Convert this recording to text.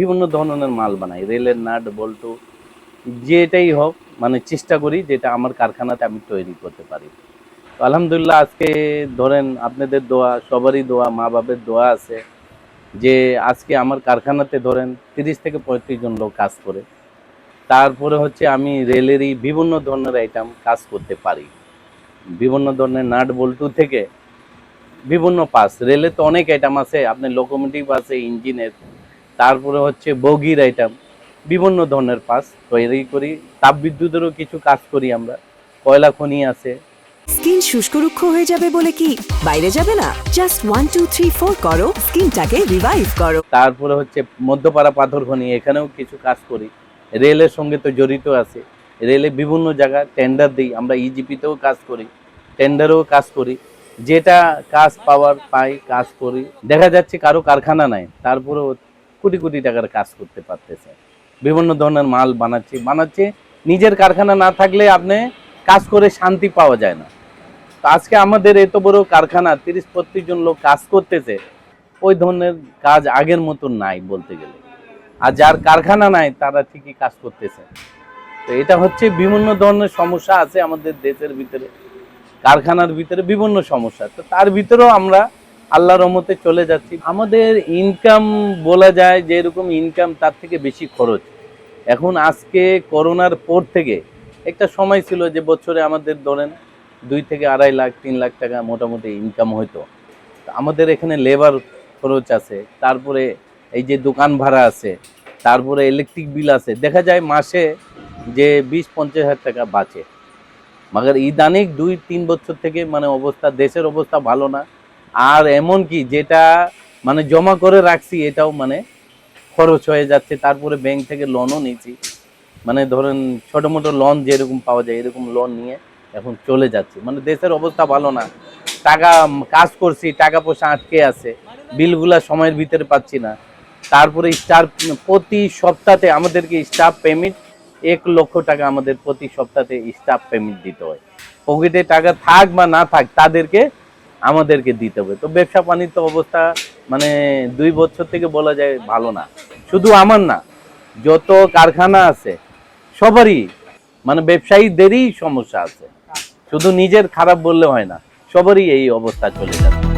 বিভিন্ন ধরনের মাল বানাই, রেলের নাট, বল্টু, যেটাই হোক মানে চেষ্টা করি যেটা আমার কারখানাতে আমি তৈরি করতে পারি। তো আলহামদুলিল্লাহ আজকে ধরেন আপনাদের দোয়া, সবারই দোয়া মা বাপের দোয়া আছে যে আজকে আমার কারখানাতে ধরেন তিরিশ থেকে পঁয়ত্রিশ জন লোক কাজ করে, তারপরে হচ্ছে আমি রেলেরই বিভিন্ন ধরনের আইটেম কাজ করতে পারি। বিভিন্ন ধরনের নাট, বল্টু থেকে বিভিন্ন পাস রেলে তো অনেক আইটেম আছে, আপনার লোকোমোটিভ আছে ইঞ্জিনের তারপরে হচ্ছে বগির আইটেম বিভিন্ন ধরনের পাস তৈরি করি। তাপবিদ্যুতেরও কিছু কাজ করি আমরা। কয়লা খনি আছে। স্কিন শুষ্ক রুক্ষ হয়ে যাবে বলে কি? বাইরে যাবে না? Just one two three four করো। স্কিনটাকে রিভাইভ করো। তারপরে হচ্ছে মধ্যপাড়া পাথর খনি এখানেও কিছু কাজ করি। রেলের সঙ্গে তো জড়িত আছে। রেলে বিভিন্ন জায়গায় টেন্ডার দিই। আমরা ইজিপিতেও কাজ করি। টেন্ডারেও কাজ করি। যেটা কাজ পাওয়ার পাই কাজ করি। দেখা যাচ্ছে কারও কারখানা নাই। তারপরেও কোটি কোটি টাকার কাজ করতে পারতেছে। বিভিন্ন ধরনের মাল বানাচ্ছে বানাচ্ছে। নিজের কারখানা না থাকলে আপনি কাজ করে শান্তি পাওয়া যায় না। তো আজকে আমাদের এত বড় কারখানা, তিরিশ বত্রিশ জন লোক কাজ করতেছে, ওই ধরনের কাজ আগের মতো নাই বলতে গেলে। আর যার কারখানা নাই, তারা ঠিকই কাজ করতেছে। তো এটা হচ্ছে বিভিন্ন ধরনের সমস্যা আছে আমাদের দেশের ভিতরে, কারখানার ভিতরে বিভিন্ন সমস্যা। তো তার ভিতরেও আমরা আল্লাহর রহমতে চলে যাচ্ছি। আমাদের ইনকাম বলা যায় যে এরকম ইনকাম তার থেকে বেশি খরচ। এখন আজকে করোনার পর থেকে একটা সময় ছিল যে বছরে আমাদের ধরেন দুই থেকে আড়াই লাখ, তিন লাখ টাকা মোটামুটি ইনকাম হতো আমাদের এখানে লেবার খরচ আছে, তারপরে এই যে দোকান ভাড়া আছে, তারপরে ইলেকট্রিক বিল আছে। দেখা যায় মাসে যে বিশ, পঞ্চাশ হাজার টাকা বাঁচে। মাগার ইদানিক দুই, তিন বছর থেকে মানে অবস্থা, দেশের অবস্থা ভালো না। আর এমন কি যেটা মানে জমা করে রাখছি, এটাও মানে খরচ হয়ে যাচ্ছে। তারপরে ব্যাংক থেকে লোনও নিয়েছি। মানে ধরেন ছোটো মোটো লোন যেরকম পাওয়া যায়, এরকম লোন নিয়ে এখন চলে যাচ্ছে। মানে দেশের অবস্থা ভালো না। টাকা কাজ করছি, টাকা পয়সা আটকে আছে। বিলগুলা সময়ের ভিতরে পাচ্ছি না। তারপরে স্টার প্রতি সপ্তাহে আমাদেরকে স্টাফ পেমেন্ট এক লক্ষ টাকা আমাদের প্রতি সপ্তাহে স্টাফ পেমেন্ট দিতে হয়। পকেটে টাকা থাক বা না থাক, তাদেরকে আমাদেরকে দিতে হবে। তো ব্যবসা বাণিজ্য অবস্থা মানে দুই বছর থেকে বলা যায় ভালো না। শুধু আমার না, যত কারখানা আছে, সবারই মানে ব্যবসায়ীদেরই সমস্যা আছে। শুধু নিজের খারাপ বললে হয় না, সবারই এই অবস্থা চলে যাচ্ছে।